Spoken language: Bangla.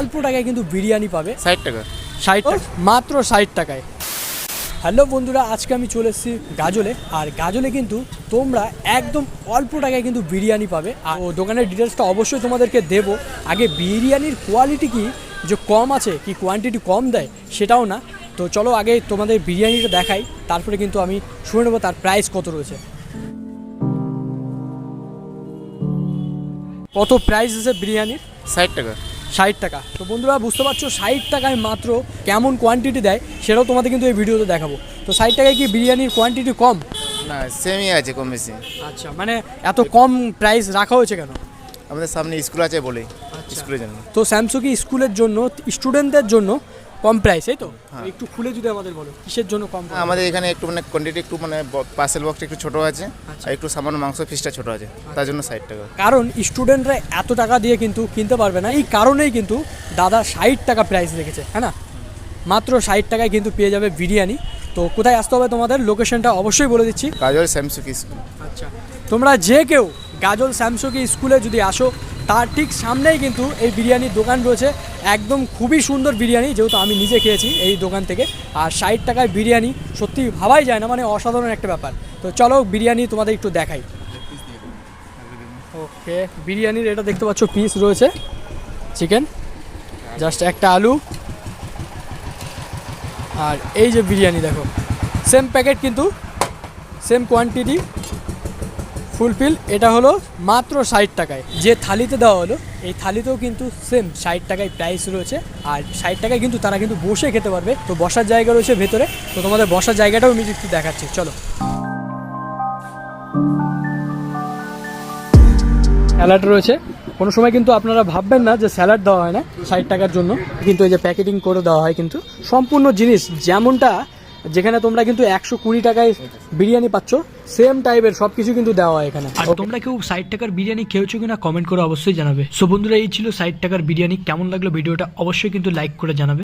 অল্প টাকায় কিন্তু বিরিয়ানি পাবে। ষাট টাকা। ষাট মাত্র ষাট টাকায়। হ্যালো বন্ধুরা আজকে আমি চলে এসেছি গাজলে। আর গাজলে কিন্তু তোমরা একদম অল্প টাকায় কিন্তু বিরিয়ানি পাবে। আর ও দোকানের ডিটেলসটা অবশ্যই তোমাদেরকে দেবো। আগে বিরিয়ানির কোয়ালিটি কি যে কম আছে কি কোয়ান্টিটি কম দেয় সেটাও না। তো চলো আগে তোমাদের বিরিয়ানিটা দেখাই। তারপরে কিন্তু আমি শুনে নেব তার প্রাইস কত রয়েছে। কত প্রাইস আছে বিরিয়ানির? ষাট টাকা। ষাট টাকা। তো বন্ধুরা বুঝতে পারছ ষাট টাকায় মাত্র কেমন কোয়ান্টিটি দেয় সেটাও তোমাদের কিন্তু এই ভিডিওতে দেখাবো। তো ষাট টাকায় কি বিরিয়ানির কোয়ান্টিটি কম? না সেমই আছে কম বেশি। আচ্ছা মানে এত কম প্রাইস রাখা হয়েছে কেন? আমাদের সামনে স্কুল আছে বলে আচ্ছা। স্কুলের জন্য। তো স্যামসুকি স্কুলের জন্য স্টুডেন্টদের জন্য কম প্রাইস এই তো? হ্যাঁ। একটু খুলে যদি আমাদের বলো কিসের জন্য কম আমাদের এখানে একটু মানে কোয়ান্টিটি একটু মানে পার্সেল বক্সটা একটু ছোট আছে আচ্ছা। আর একটু সামান্য মাংস পিসটা ছোট আছে তার জন্য ষাট টাকা। কারণ স্টুডেন্টরা এত টাকা দিয়ে কিন্তু কিনতে পারবে না এই কারণেই কিন্তু দাদা ষাট টাকা প্রাইস রেখেছে হ্যাঁ না? মাত্র ষাট টাকায় কিন্তু পেয়ে যাবে বিরিয়ানি তো কোথায় আসতে হবে তোমাদের? লোকেশনটা অবশ্যই বলে দিচ্ছি। গাজল স্যামসুকি স্কুল। আচ্ছা। তোমরা যে কেউ গাজল স্যামসুকি স্কুলে যদি আসো তার ঠিক সামনেই কিন্তু এই বিরিয়ানির দোকান রয়েছে। একদম খুবই সুন্দর বিরিয়ানি যেহেতু আমি নিজে খেয়েছি এই দোকান থেকে। আর ষাট টাকায় বিরিয়ানি সত্যি ভাবাই যায় না মানে অসাধারণ একটা ব্যাপার। তো চলো বিরিয়ানি তোমাদের একটু দেখাই। ওকে বিরিয়ানির এটা দেখতে পাচ্ছ পিস রয়েছে। চিকেন জাস্ট একটা আলু। আর এই যে বিরিয়ানি দেখো সেম প্যাকেট কিন্তু সেম কোয়ান্টিটি ফুলফিল এটা হলো মাত্র ষাট টাকায়। যে থালিতে দেওয়া হলো, এই থালিতেও কিন্তু সেম ষাট টাকায় প্রাইস রয়েছে। আর ষাট টাকায় কিন্তু তারা কিন্তু বসে খেতে পারবে। তো বসার জায়গা রয়েছে ভেতরে, তো তোমাদের বসার জায়গাটাও আমি একটু দেখাচ্ছি, চলো। স্যালাড রয়েছে। কোনো সময় কিন্তু আপনারা ভাববেন না যে স্যালাড দেওয়া হয় না, ষাট টাকার জন্য। কিন্তু এই যে প্যাকেটিং করে দেওয়া হয় কিন্তু। সম্পূর্ণ জিনিস যেমনটা, যেখানে তোমরা কিন্তু একশো কুড়ি টাকায় বিরিয়ানি পাচ্ছ সেম টাইপের সব কিছু কিন্তু দেওয়া হয় এখানে। আর তোমরা কেউ ষাট টাকার বিরিয়ানি খেয়েছো কিনা কমেন্ট করে অবশ্যই জানাবে। সো বন্ধুরা, এই ছিল ষাট টাকার বিরিয়ানি। কেমন লাগল ভিডিওটা অবশ্যই কিন্তু লাইক করে জানাবে।